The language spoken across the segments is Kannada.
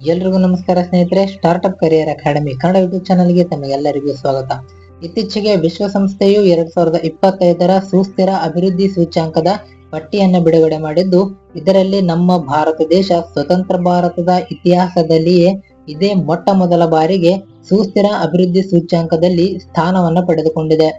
ಎಲ್ರಿಗೂ ನಮಸ್ಕಾರ ಸ್ನೇಹಿತರೆ startup career academy Kannada YouTube ಚಾನಲ್ಗೆ ತಮಗೆಲ್ಲರಿಗೂ ಸ್ವಾಗತ. ಇತ್ತೀಚೆಗೆ ವಿಶ್ವಸಂಸ್ಥೆಯು ಎರಡ್ ಸಾವಿರದ ಇಪ್ಪತ್ತೈದರ ಸುಸ್ಥಿರ ಅಭಿವೃದ್ಧಿ ಸೂಚ್ಯಾಂಕದ ಪಟ್ಟಿಯನ್ನು ಬಿಡುಗಡೆ ಮಾಡಿದ್ದು, ಇದರಲ್ಲಿ ನಮ್ಮ ಭಾರತ ದೇಶ, ಸ್ವತಂತ್ರ ಭಾರತದ ಇತಿಹಾಸದಲ್ಲಿಯೇ ಇದೇ ಮೊಟ್ಟ ಮೊದಲ ಬಾರಿಗೆ ಸುಸ್ಥಿರ ಅಭಿವೃದ್ಧಿ ಸೂಚ್ಯಾಂಕದಲ್ಲಿ ಸ್ಥಾನವನ್ನು ಪಡೆದುಕೊಂಡಿದೆ.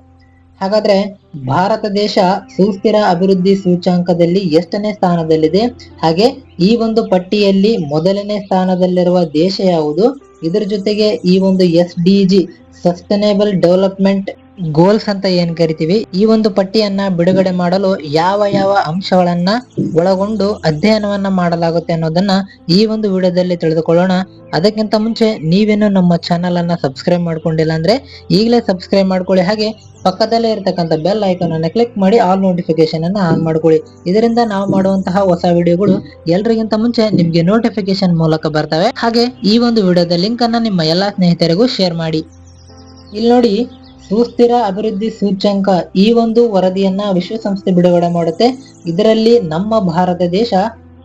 ಹಾಗಾದ್ರೆ ಭಾರತ ದೇಶ ಸುಸ್ಥಿರ ಅಭಿವೃದ್ಧಿ ಸೂಚ್ಯಾಂಕದಲ್ಲಿ ಎಷ್ಟನೇ ಸ್ಥಾನದಲ್ಲಿದೆ? ಹಾಗೆ ಈ ಒಂದು ಪಟ್ಟಿಯಲ್ಲಿ ಮೊದಲನೇ ಸ್ಥಾನದಲ್ಲಿರುವ ದೇಶ ಯಾವುದು? ಇದರ ಜೊತೆಗೆ ಈ ಒಂದು S D G sustainable development goals ಅಂತ ಏನ್ ಕರಿತೀವಿ? ಈ ಒಂದು ಪಟ್ಟಿಯನ್ನ ಬಿಡುಗಡೆ ಮಾಡಲು ಯಾವ ಯಾವ ಅಂಶಗಳನ್ನ ಒಳಗೊಂಡು ಅಧ್ಯಯನವನ್ನ ಮಾಡಲಾಗುತ್ತೆ ಅನ್ನೋದನ್ನ ಈ ಒಂದು ವಿಡಿಯೋದಲ್ಲಿ ತಿಳಿದುಕೊಳ್ಳೋಣ. ಅದಕ್ಕಿಂತ ಮುಂಚೆ ನೀವೇನು ನಮ್ಮ ಚಾನಲ್ ಅನ್ನ ಸಬ್ಸ್ಕ್ರೈಬ್ ಮಾಡ್ಕೊಂಡಿಲ್ಲ ಅಂದ್ರೆ ಈಗಲೇ ಸಬ್ಸ್ಕ್ರೈಬ್ ಮಾಡ್ಕೊಳ್ಳಿ. ಹಾಗೆ ಪಕ್ಕದಲ್ಲೇ ಇರತಕ್ಕಂತ ಬೆಲ್ ಐಕಾನ್ ಅನ್ನ ಕ್ಲಿಕ್ ಮಾಡಿ ಆಲ್ ನೋಟಿಫಿಕೇಶನ್ ಅನ್ನ ಆನ್ ಮಾಡ್ಕೊಳ್ಳಿ. ಇದರಿಂದ ನಾವು ಮಾಡುವಂತಹ ಹೊಸ ವಿಡಿಯೋಗಳು ಎಲ್ರಿಗಿಂತ ಮುಂಚೆ ನಿಮ್ಗೆ ನೋಟಿಫಿಕೇಶನ್ ಮೂಲಕ ಬರ್ತವೆ. ಹಾಗೆ ಈ ಒಂದು ವಿಡಿಯೋದ ಲಿಂಕ್ ಅನ್ನ ನಿಮ್ಮ ಎಲ್ಲಾ ಸ್ನೇಹಿತರಿಗೂ ಶೇರ್ ಮಾಡಿ. ಇಲ್ಲಿ ನೋಡಿ ಸುಸ್ಥಿರ ಅಭಿವೃದ್ಧಿ ಸೂಚ್ಯಂಕ ಈ ಒಂದು ವರದಿಯನ್ನ ವಿಶ್ವಸಂಸ್ಥೆ ಬಿಡುಗಡೆ ಮಾಡುತ್ತೆ. ಇದರಲ್ಲಿ ನಮ್ಮ ಭಾರತ ದೇಶ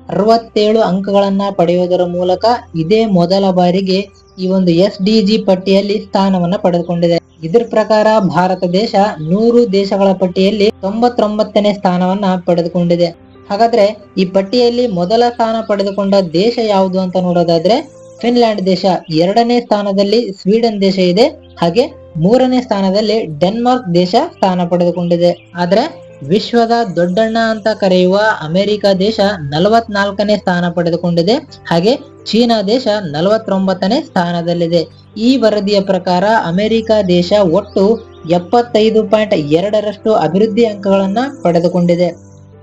ಅರವತ್ತೇಳು ಅಂಕಗಳನ್ನ ಪಡೆಯುವುದರ ಮೂಲಕ ಇದೇ ಮೊದಲ ಬಾರಿಗೆ ಈ ಒಂದು ಎಸ್ ಡಿ ಪಟ್ಟಿಯಲ್ಲಿ ಸ್ಥಾನವನ್ನ ಪಡೆದುಕೊಂಡಿದೆ. ಇದರ ಪ್ರಕಾರ ಭಾರತ ದೇಶ ನೂರು ದೇಶಗಳ ಪಟ್ಟಿಯಲ್ಲಿ ತೊಂಬತ್ತೊಂಬತ್ತನೇ ಸ್ಥಾನವನ್ನ ಪಡೆದುಕೊಂಡಿದೆ. ಹಾಗಾದ್ರೆ ಈ ಪಟ್ಟಿಯಲ್ಲಿ ಮೊದಲ ಸ್ಥಾನ ಪಡೆದುಕೊಂಡ ದೇಶ ಯಾವುದು ಅಂತ ನೋಡೋದಾದ್ರೆ, ಫಿನ್ಲ್ಯಾಂಡ್ ದೇಶ ಎರಡನೇ ಸ್ಥಾನದಲ್ಲಿ ಸ್ವೀಡನ್ ದೇಶ ಇದೆ. ಹಾಗೆ ಮೂರನೇ ಸ್ಥಾನದಲ್ಲಿ ಡೆನ್ಮಾರ್ಕ್ ದೇಶ ಸ್ಥಾನ ಪಡೆದುಕೊಂಡಿದೆ. ಆದರೆ ವಿಶ್ವದ ದೊಡ್ಡಣ್ಣ ಅಂತ ಕರೆಯುವ ಅಮೆರಿಕ ದೇಶ ನಲವತ್ನಾಲ್ಕನೇ ಸ್ಥಾನ ಪಡೆದುಕೊಂಡಿದೆ. ಹಾಗೆ ಚೀನಾ ದೇಶ ನಲವತ್ತೊಂಬತ್ತನೇ ಸ್ಥಾನದಲ್ಲಿದೆ. ಈ ವರದಿಯ ಪ್ರಕಾರ ಅಮೆರಿಕ ದೇಶ ಒಟ್ಟು ಎಪ್ಪತ್ತೈದು ಪಾಯಿಂಟ್ ಎರಡರಷ್ಟು ಅಭಿವೃದ್ಧಿ ಅಂಕಗಳನ್ನ ಪಡೆದುಕೊಂಡಿದೆ.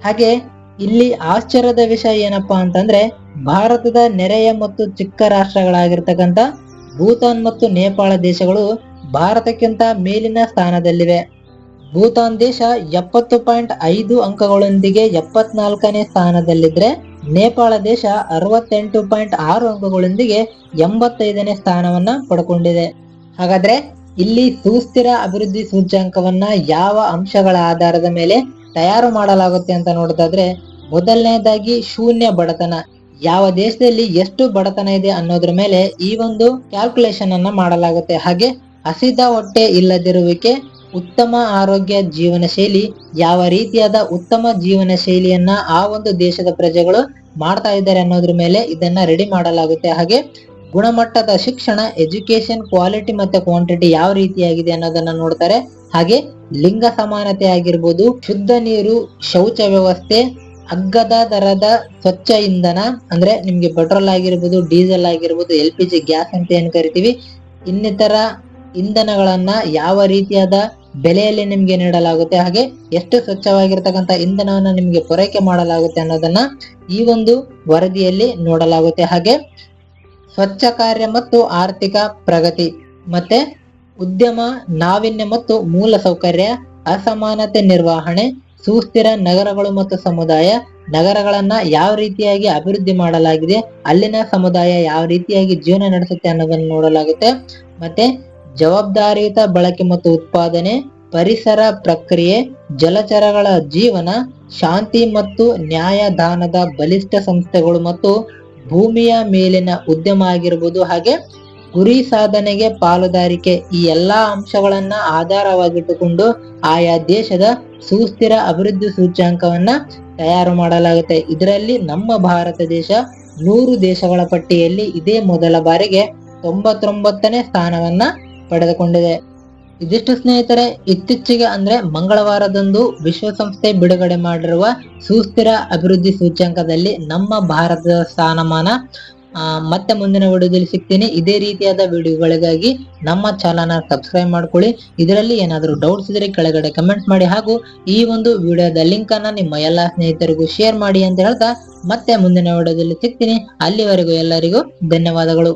ಹಾಗೆ ಇಲ್ಲಿ ಆಶ್ಚರ್ಯದ ವಿಷಯ ಏನಪ್ಪಾ ಅಂತಂದ್ರೆ ಭಾರತದ ನೆರೆಯ ಮತ್ತು ಚಿಕ್ಕ ರಾಷ್ಟ್ರಗಳಾಗಿರ್ತಕ್ಕಂಥ ಭೂತಾನ್ ಮತ್ತು ನೇಪಾಳ ದೇಶಗಳು ಭಾರತಕ್ಕಿಂತ ಮೇಲಿನ ಸ್ಥಾನದಲ್ಲಿವೆ. ಭೂತಾನ್ ದೇಶ ಎಪ್ಪತ್ತು ಪಾಯಿಂಟ್ ಐದು ಅಂಕಗಳೊಂದಿಗೆ ಎಪ್ಪತ್ನಾಲ್ಕನೇ ಸ್ಥಾನದಲ್ಲಿದ್ರೆ, ನೇಪಾಳ ದೇಶ ಅರವತ್ತೆಂಟು ಪಾಯಿಂಟ್ ಆರು ಅಂಕಗಳೊಂದಿಗೆ ಎಂಬತ್ತೈದನೇ ಸ್ಥಾನವನ್ನ ಪಡ್ಕೊಂಡಿದೆ. ಹಾಗಾದ್ರೆ ಇಲ್ಲಿ ಸುಸ್ಥಿರ ಅಭಿವೃದ್ಧಿ ಸೂಚ್ಯಾಂಕವನ್ನ ಯಾವ ಅಂಶಗಳ ಆಧಾರದ ಮೇಲೆ ತಯಾರು ಮಾಡಲಾಗುತ್ತೆ ಅಂತ ನೋಡೋದಾದ್ರೆ, ಮೊದಲನೇದಾಗಿ ಶೂನ್ಯ ಬಡತನ. ಯಾವ ದೇಶದಲ್ಲಿ ಎಷ್ಟು ಬಡತನ ಇದೆ ಅನ್ನೋದ್ರ ಮೇಲೆ ಈ ಒಂದು ಕ್ಯಾಲ್ಕುಲೇಷನ್ ಅನ್ನ ಮಾಡಲಾಗುತ್ತೆ. ಹಾಗೆ ಹಸಿದ ಹೊಟ್ಟೆ ಇಲ್ಲದಿರುವಿಕೆ, ಉತ್ತಮ ಆರೋಗ್ಯ ಜೀವನ ಶೈಲಿ ಯಾವ ರೀತಿಯಾದ ಉತ್ತಮ ಜೀವನ ಶೈಲಿಯನ್ನ ಆ ಒಂದು ದೇಶದ ಪ್ರಜೆಗಳು ಮಾಡ್ತಾ ಇದ್ದಾರೆ ಅನ್ನೋದ್ರ ಮೇಲೆ ಇದನ್ನ ರೆಡಿ ಮಾಡಲಾಗುತ್ತೆ. ಹಾಗೆ ಗುಣಮಟ್ಟದ ಶಿಕ್ಷಣ ಎಜುಕೇಶನ್ ಕ್ವಾಲಿಟಿ ಮತ್ತೆ ಕ್ವಾಂಟಿಟಿ ಯಾವ ರೀತಿಯಾಗಿದೆ ಅನ್ನೋದನ್ನ ನೋಡ್ತಾರೆ. ಹಾಗೆ ಲಿಂಗ ಸಮಾನತೆ ಆಗಿರ್ಬೋದು, ಶುದ್ಧ ನೀರು, ಶೌಚ ವ್ಯವಸ್ಥೆ, ಅಗ್ಗದ ದರದ ಸ್ವಚ್ಛ ಇಂಧನ, ಅಂದ್ರೆ ನಿಮ್ಗೆ ಪೆಟ್ರೋಲ್ ಆಗಿರ್ಬೋದು ಡೀಸೆಲ್ ಆಗಿರ್ಬೋದು ಎಲ್ ಪಿ ಜಿ ಗ್ಯಾಸ್ ಅಂತ ಏನ್ ಕರಿತೀವಿ, ಇನ್ನಿತರ ಇಂಧನಗಳನ್ನ ಯಾವ ರೀತಿಯಾದ ಬೆಲೆಯಲ್ಲಿ ನಿಮ್ಗೆ ನೀಡಲಾಗುತ್ತೆ, ಹಾಗೆ ಎಷ್ಟು ಸ್ವಚ್ಛವಾಗಿರ್ತಕ್ಕಂಥ ಇಂಧನವನ್ನು ನಿಮಗೆ ಪೂರೈಕೆ ಮಾಡಲಾಗುತ್ತೆ ಅನ್ನೋದನ್ನ ಈ ಒಂದು ವರದಿಯಲ್ಲಿ ನೋಡಲಾಗುತ್ತೆ. ಹಾಗೆ ಸ್ವಚ್ಛ ಕಾರ್ಯ ಮತ್ತು ಆರ್ಥಿಕ ಪ್ರಗತಿ, ಮತ್ತೆ ಉದ್ಯಮ ನಾವೀನ್ಯ ಮತ್ತು ಮೂಲ ಸೌಕರ್ಯ, ಅಸಮಾನತೆ ನಿರ್ವಹಣೆ, ಸುಸ್ಥಿರ ನಗರಗಳು ಮತ್ತು ಸಮುದಾಯ, ನಗರಗಳನ್ನ ಯಾವ ರೀತಿಯಾಗಿ ಅಭಿವೃದ್ಧಿ ಮಾಡಲಾಗಿದೆ, ಅಲ್ಲಿನ ಸಮುದಾಯ ಯಾವ ರೀತಿಯಾಗಿ ಜೀವನ ನಡೆಸುತ್ತೆ ಅನ್ನೋದನ್ನು ನೋಡಲಾಗುತ್ತೆ. ಮತ್ತೆ ಜವಾಬ್ದಾರಿಯುತ ಬಳಕೆ ಮತ್ತು ಉತ್ಪಾದನೆ, ಪರಿಸರ ಪ್ರಕ್ರಿಯೆ, ಜಲಚರಗಳ ಜೀವನ, ಶಾಂತಿ ಮತ್ತು ನ್ಯಾಯದಾನದ ಬಲಿಷ್ಠ ಸಂಸ್ಥೆಗಳು ಮತ್ತು ಭೂಮಿಯ ಮೇಲಿನ ಉದ್ಯಮ ಆಗಿರ್ಬೋದು. ಹಾಗೆ ಗುರಿ ಸಾಧನೆಗೆ ಪಾಲುದಾರಿಕೆ ಈ ಎಲ್ಲಾ ಅಂಶಗಳನ್ನ ಆಧಾರವಾಗಿಟ್ಟುಕೊಂಡು ಆಯಾ ದೇಶದ ಸುಸ್ಥಿರ ಅಭಿವೃದ್ಧಿ ಸೂಚ್ಯಾಂಕವನ್ನ ತಯಾರು ಮಾಡಲಾಗುತ್ತೆ. ಇದರಲ್ಲಿ ನಮ್ಮ ಭಾರತ ದೇಶ ನೂರು ದೇಶಗಳ ಪಟ್ಟಿಯಲ್ಲಿ ಇದೇ ಮೊದಲ ಬಾರಿಗೆ ತೊಂಬತ್ತೊಂಬತ್ತನೇ ಸ್ಥಾನವನ್ನ ಪಡೆದುಕೊಂಡಿದೆ. ಇದಿಷ್ಟು ಸ್ನೇಹಿತರೆ, ಇತ್ತೀಚೆಗೆ ಅಂದ್ರೆ ಮಂಗಳವಾರದಂದು ವಿಶ್ವಸಂಸ್ಥೆ ಬಿಡುಗಡೆ ಮಾಡಿರುವ ಸುಸ್ಥಿರ ಅಭಿವೃದ್ಧಿ ಸೂಚ್ಯಂಕದಲ್ಲಿ ನಮ್ಮ ಭಾರತದ ಸ್ಥಾನಮಾನ. ಮತ್ತೆ ಮುಂದಿನ ವಿಡಿಯೋದಲ್ಲಿ ಸಿಗ್ತೀನಿ. ಇದೇ ರೀತಿಯಾದ ವಿಡಿಯೋಗಳಿಗಾಗಿ ನಮ್ಮ ಚಾನಲ್ನ ಸಬ್ಸ್ಕ್ರೈಬ್ ಮಾಡ್ಕೊಳ್ಳಿ. ಇದರಲ್ಲಿ ಏನಾದರೂ ಡೌಟ್ಸ್ ಇದ್ರೆ ಕೆಳಗಡೆ ಕಮೆಂಟ್ ಮಾಡಿ. ಹಾಗೂ ಈ ಒಂದು ವಿಡಿಯೋದ ಲಿಂಕ್ ಅನ್ನ ನಿಮ್ಮ ಎಲ್ಲಾ ಸ್ನೇಹಿತರಿಗೂ ಶೇರ್ ಮಾಡಿ ಅಂತ ಹೇಳ್ತಾ ಮತ್ತೆ ಮುಂದಿನ ವಿಡಿಯೋದಲ್ಲಿ ಸಿಗ್ತೀನಿ. ಅಲ್ಲಿವರೆಗೂ ಎಲ್ಲರಿಗೂ ಧನ್ಯವಾದಗಳು.